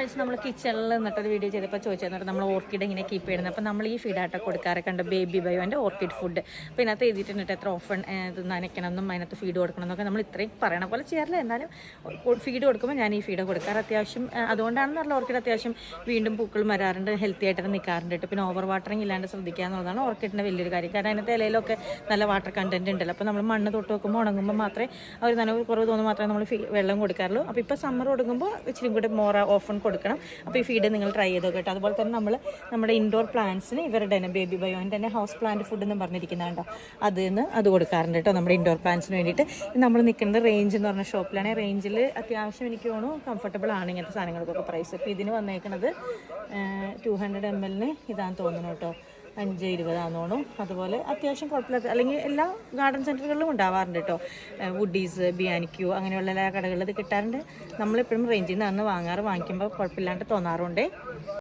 കഴിച്ച് നമ്മൾ കിച്ചണിൽ നിന്നിട്ടൊരു വീഡിയോ ചെയ്തപ്പോൾ ചോദിച്ചാൽ നമ്മൾ ഓർക്കിഡ് ഇങ്ങനെ കീപ്പ് ചെയ്യുന്നത് അപ്പോൾ നമ്മൾ ഈ ഫീഡായിട്ട് കൊടുക്കാറൊക്കെ ഉണ്ട് ബേബി ബയോന്റെ ഓർക്കിഡ് ഫുഡ് അപ്പോൾ ഇതിനകത്ത് എഴുതിയിട്ടുണ്ട് എത്ര ഓഫൺ ഇത് നനയ്ക്കണമെന്നും അതിനകത്ത് ഫീഡ് കൊടുക്കണം എന്നൊക്കെ നമ്മൾ ഇത്രയും പറയണ പോലെ ചെയ്യാറില്ല. എന്നാലും ഫീഡ് കൊടുക്കുമ്പോൾ ഞാൻ ഈ ഫീഡ് കൊടുക്കാറ്. അത്യാവശ്യം അതുകൊണ്ടാണെന്നുള്ള ഓർക്കിഡ് അത്യാവശ്യം വീണ്ടും പൂക്കൾ വരാറുണ്ട് ഹെൽത്തി ആയിട്ട് നിൽക്കാറുണ്ട് കേട്ടോ. പിന്നെ ഓവർ വാട്ടറിങ് ഇല്ലാണ്ട് ശ്രദ്ധിക്കുക എന്നുള്ളതാണ് ഓർക്കിഡിന്റെ വലിയൊരു കാര്യം. കാരണം അതിനകത്ത് ഇലയിലൊക്കെ നല്ല വാട്ടർ കണ്ടന്റ് ഉണ്ടല്ലോ. അപ്പോൾ നമ്മൾ മണ്ണ് തൊട്ട് വെക്കുമ്പോൾ ഉണങ്ങുമ്പോൾ മാത്രമേ അവർ ഒരു നനവ് കുറവ് തോന്നുമ്പോൾ മാത്രമേ നമ്മൾ വെള്ളം കൊടുക്കാറുള്ളൂ. അപ്പോൾ ഇപ്പോൾ സമ്മർ കൊടുക്കുമ്പോൾ ഇച്ചിരി കൂടി മോറ ഓഫൺ കൊടുക്കണം. അപ്പോൾ ഈ ഫീഡ് നിങ്ങൾ ട്രൈ ചെയ്തോ കേട്ടോ. അതുപോലെ തന്നെ നമ്മൾ നമ്മുടെ ഇൻഡോർ പ്ലാന്റ്സിന് ഇവരുടെ തന്നെ ബേബി ബയോന്റെ തന്നെ ഹൗസ് പ്ലാന്റ് ഫുഡ് എന്ന് പറഞ്ഞിരിക്കുന്നുണ്ടോ അതിൽ നിന്ന് അത് കൊടുക്കാറുണ്ട് കേട്ടോ നമ്മുടെ ഇൻഡോർ പ്ലാന്റ്സിന് വേണ്ടിയിട്ട്. നമ്മൾ നിൽക്കുന്നത് റേഞ്ച് എന്ന് പറഞ്ഞ ഷോപ്പിലാണ് റേഞ്ചിൽ അത്യാവശ്യം എനിക്ക് തോന്നുന്നു കംഫർട്ടബിൾ ആണ് ഇങ്ങനത്തെ സാധനങ്ങൾക്കൊക്കെ പ്രൈസ് അപ്പോൾ ഇതിന് വന്നേക്കുന്നത് ടു ഹൺഡ്രഡ് എം എല്ലിന് ഇതാണെന്ന് തോന്നുന്നു കേട്ടോ. അഞ്ച് ഇരുപതാന്ന് തോന്നുന്നു അതുപോലെ അത്യാവശ്യം കുഴപ്പമില്ലാത്ത അല്ലെങ്കിൽ എല്ലാ ഗാർഡൻ സെന്ററുകളിലും ഉണ്ടാവാറുണ്ട് കേട്ടോ. വുഡീസ് ബിയാനിക്യൂ അങ്ങനെയുള്ള എല്ലാ കടകളിലും ഇത് കിട്ടാറുണ്ട്. നമ്മളെപ്പോഴും റേഞ്ചിൽ നിന്ന് വാങ്ങാറ് വാങ്ങിക്കുമ്പോൾ കുഴപ്പമില്ലാണ്ട് തോന്നാറുണ്ട്.